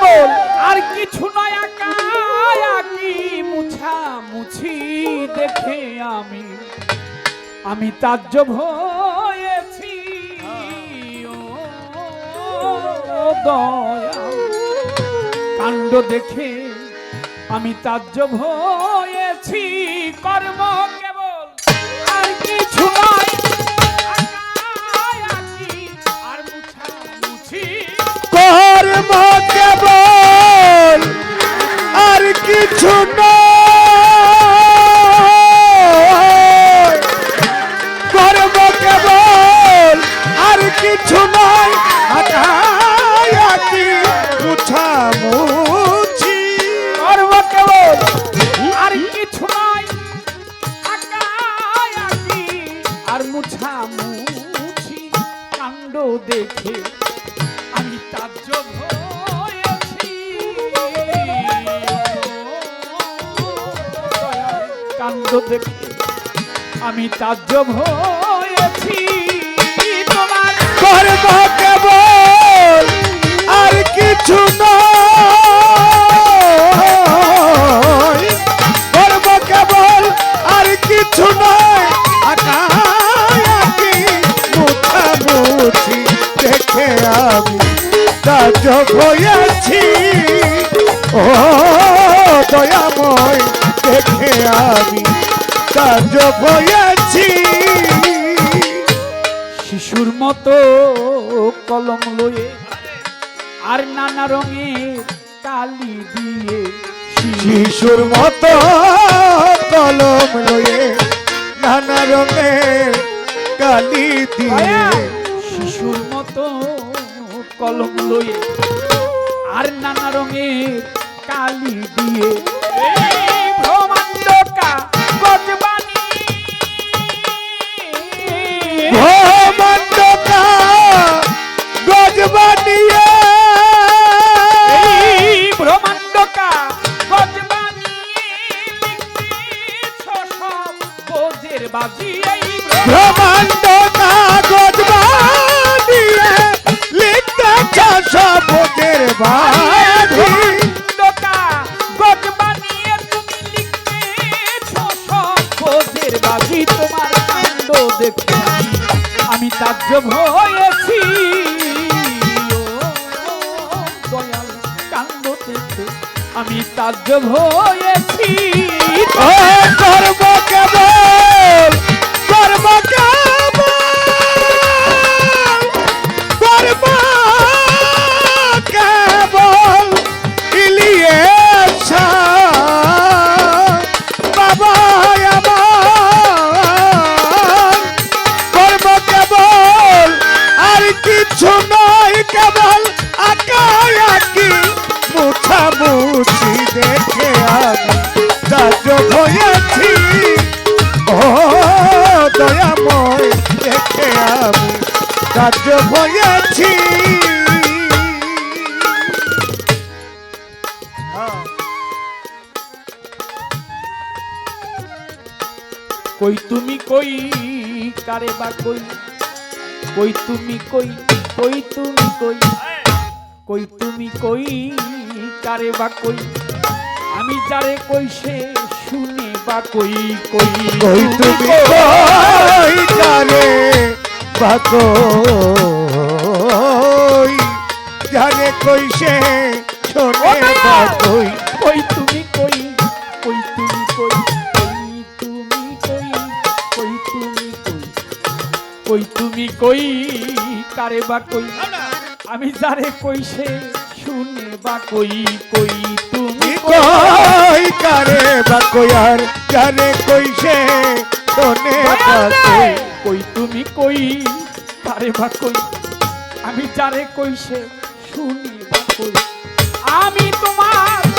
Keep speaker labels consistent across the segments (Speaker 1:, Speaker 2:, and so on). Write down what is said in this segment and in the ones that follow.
Speaker 1: কেবল আর কিছু নয় একা একি মুছা
Speaker 2: মুছি দেখে আমি। আমি তাজ্য ভয়েছি। ও কাণ্ড দেখে আমি তাজ্য ভয়েছি।
Speaker 1: কর্ম কেবল। আর কিছু নয় কর্ম কাণ্ড দেখে আমি তাজ্জব হয়েছি। তোমার
Speaker 2: কেবল আর কিছু নয়। কর্ম কেবল আর কিছু নয়। দেখে আমি কাজ হয়েছি। ও আমি কাজ হয়েছি
Speaker 1: শিশুর মতো কলম লয়ে আর নানা রঙের কালি দিয়ে
Speaker 2: শিশুর মতো কলম লয়ে নানা রঙের কালি দিয়ে
Speaker 1: শিশুর মতো কলম লয়ে আর নানা রঙের কালি দিয়ে ব্রহ্মাণ্ড কাগজ বানিয়ে
Speaker 2: ভ্রমণ্ডকা গজ বানিয়ে
Speaker 1: এই ব্রহ্মাণ্ড আমি তাজ্জব হয়েছি। দয়াল কাণ্ড দেখে আমি তাজ্জব হয়েছি।
Speaker 2: কর্ম কেবল কর্ম কেবল কিছু নয় কেবল আকায়াকি মুছামুছি দেখে আমি রাজ হয়েছি। ও, দয়াময় দেখে আমি রাজ হয়েছি।
Speaker 1: কই তুমি কই, কারে বা কই? কই তুমি কই কই তুমি কই? কই তুমি কই কারে বা কই? আমি যারে কই সে শুনে বা কই কই
Speaker 2: কই তুমি কই? জানে বাকই জানে কই? সে শোনে বাকই
Speaker 1: কই? তুমি কই কই? কই তুমি কই? কারে বা কই? আমি যারে কই সে শুনে বা কই কই তুমি কই?
Speaker 2: কই? কারে বাকয়ার জানে কই সে শোনে বাকই
Speaker 1: কই? তুমি কই? কারে বা কই? আমি যারে কই সে শুনি বা কই? আমি তোমার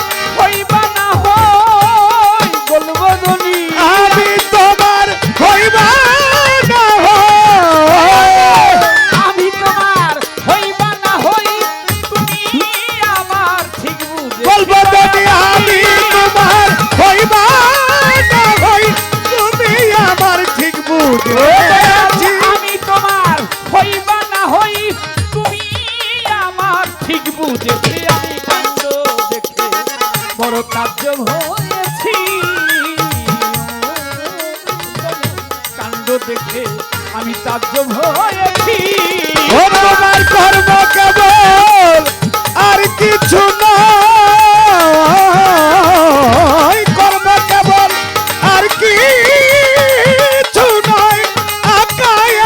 Speaker 1: তাজ্জব হয়েছি
Speaker 2: ও তোমার কর্ম কেবল আর কিছু নয়। কর্ম কেবল আর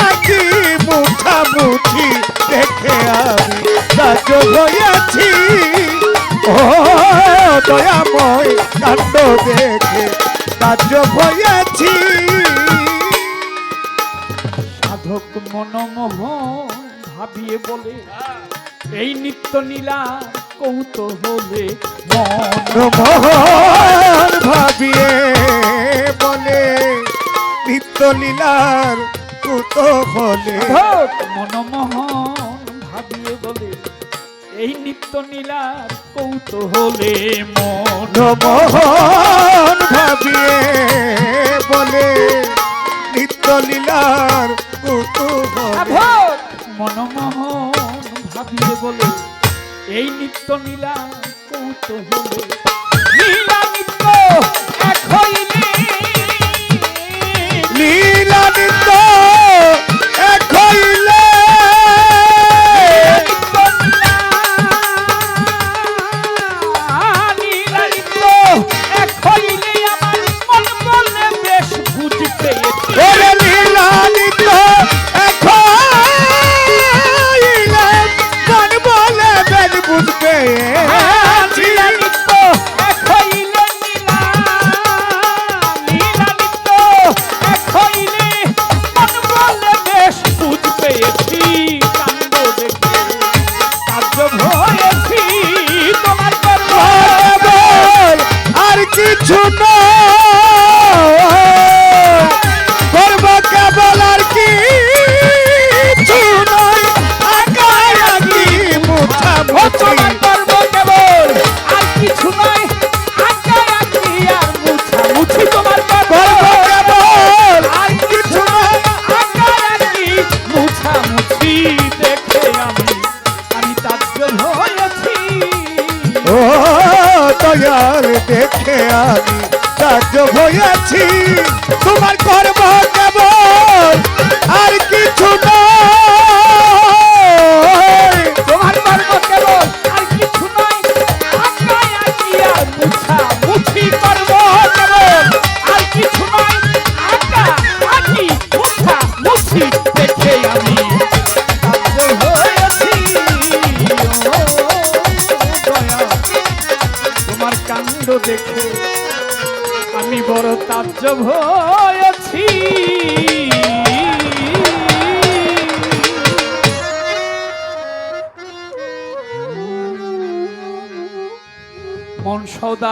Speaker 2: আকি মুখামুখি দেখে আমি রাজ হয়েছি ও দয়াময় কাণ্ড দেখে রাজ হয়েছি
Speaker 1: মনমোহন ভাবিয়ে বলে এই নিত্য নীলা কৌতূহলে মন
Speaker 2: ভাবিয়ে বলে নিত্য লীলার কুত হলে
Speaker 1: মনমোহন ভাবিয়ে বলে এই নিত্য নীলার কৌতূহলে মন
Speaker 2: মোহন ভাবিয়ে বলে নিত্য লীলার
Speaker 1: বলে এই নিত্য নীলা কৌতূহলে নীলা নিত্য এক হইলে
Speaker 2: লীলা নিত্য ও দয়ার দেখে আমি রাজ্য হয়েছি। তোমার কর্ম কেবল আর কিছু নয়।
Speaker 1: কাণ্ড দেখে আমি বড় তাজ্জব হয়েছি। মন সৌদা